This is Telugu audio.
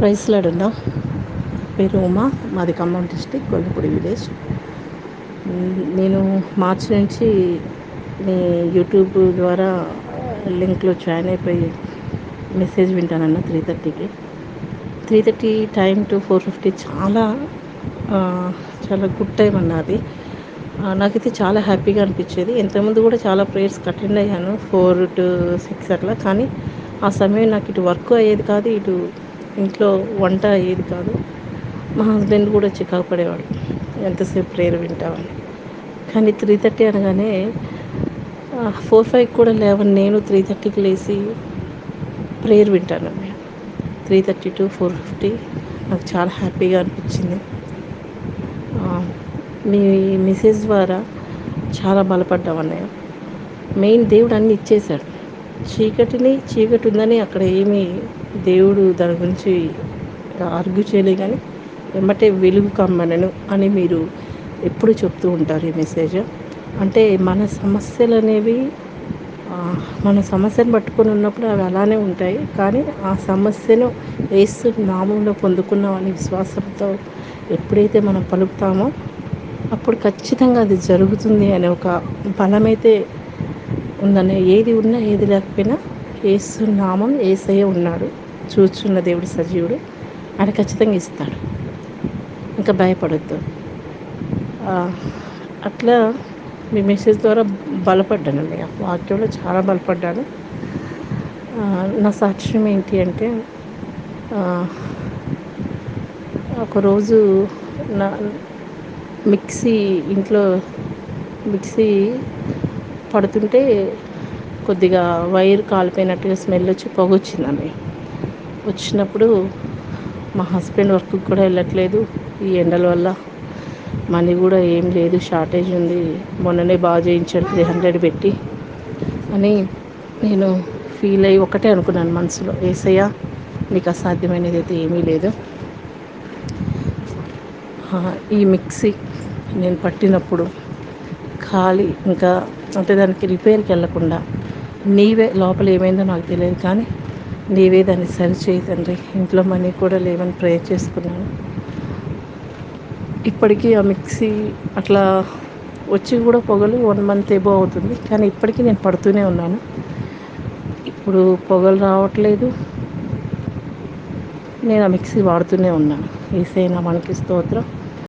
ప్రైస్లాడున్నా పేరు ఉమా మాది ఖమ్మం డిస్టిక్ గొల్లపూడి విలేజ్. నేను మార్చి నుంచి మీ యూట్యూబ్ ద్వారా లింక్లో జాయిన్ అయిపోయి మెసేజ్ వింటానన్న త్రీ థర్టీకి. Three thirty time to four fifty చాలా చాలా గుడ్ టైం అన్నది నాకైతే చాలా హ్యాపీగా అనిపించేది. ఇంతకుముందు కూడా చాలా ప్రేయర్స్ అటెండ్ అయ్యాను ఫోర్ టు సిక్స్ అట్లా. కానీ ఆ సమయం నాకు ఇటు వర్క్ అయ్యేది కాదు ఇటు ఇంట్లో వంట అయ్యేది కాదు. మా హస్బెండ్ కూడా చికాకు పడేవాడు. ఎంతసేపు ప్రేయర్ వింటామని. కానీ త్రీ థర్టీ అనగానే ఫోర్ ఫైవ్ కూడా లేవని నేను త్రీ థర్టీకి లేచి ప్రేయర్ వింటాను three thirty to four fifty నాకు చాలా హ్యాపీగా అనిపించింది. మీ మెసేజ్ ద్వారా చాలా బలపడ్డాం అన్నయ్య. మెయిన్ దేవుడు అన్నీ ఇచ్చేశాడు. చీకటిని చీకటి ఉందని అక్కడ ఏమీ దేవుడు దాని గురించి ఆర్గ్యూ చేయలే కానీ వెంబటే వెలుగు కమ్మనను అని మీరు ఎప్పుడు చెప్తూ ఉంటారు ఈ మెసేజ్ అంటే మన సమస్యలు అనేవి మన సమస్యను పట్టుకొని ఉన్నప్పుడు అవి అలానే ఉంటాయి. కానీ ఆ సమస్యను వేస్తు నామంలో పొందుకున్నామని విశ్వాసంతో ఎప్పుడైతే మనం పలుకుతామో అప్పుడు ఖచ్చితంగా అది జరుగుతుంది అనే ఒక బలమైతే ఉందనే ఏది ఉన్నా ఏది లేకపోయినా ఏసు నామం ఏసయ్య ఉన్నాడు. చూచున్న దేవుడు సజీవుడు. ఆయన ఖచ్చితంగా ఇస్తాడు. ఇంకా భయపడద్దు. అట్లా మీ మెసేజ్ ద్వారా బలపడ్డాను అండి. వాక్యంలో చాలా బలపడ్డాను. నా సాక్ష్యం ఏంటి అంటే ఒకరోజు నా మిక్సీ ఇంట్లో మిక్సీ పడుతుంటే కొద్దిగా వైర్ కాలిపోయినట్టుగా స్మెల్ వచ్చి పొగ వచ్చిందండి. వచ్చినప్పుడు మా హస్బెండ్ వర్క్కి కూడా వెళ్ళట్లేదు. ఈ ఎండల వల్ల మనీ కూడా ఏం లేదు. షార్టేజ్ ఉంది. మొన్ననే బాగా చేయించాడు. త్రీ హండ్రెడ్ పెట్టి. అని నేను ఫీల్ అయ్యి ఒకటే అనుకున్నాను మనసులో. ఏసయ్య నీకు అసాధ్యమైనది అయితే ఏమీ లేదు. ఈ మిక్సీ నేను పట్టినప్పుడు ఖాళీ ఇంకా అంటే దానికి రిపేర్కి వెళ్ళకుండా నీవే లోపల ఏమైందో నాకు తెలియదు కానీ నీవే దాన్ని సరిచేయి తండ్రి. ఇంట్లో మనీ కూడా లేవని ప్రేయర్ చేసుకున్నాను. ఇప్పటికీ ఆ మిక్సీ అట్లా వచ్చి కూడా పొగలు వన్ మంత్ ఏబో అవుతుంది. కానీ ఇప్పటికీ నేను పడుతూనే ఉన్నాను. ఇప్పుడు పొగలు రావట్లేదు. నేను ఆ మిక్సీ వాడుతూనే ఉన్నాను. ఈసైనా మనకి స్తోత్రం.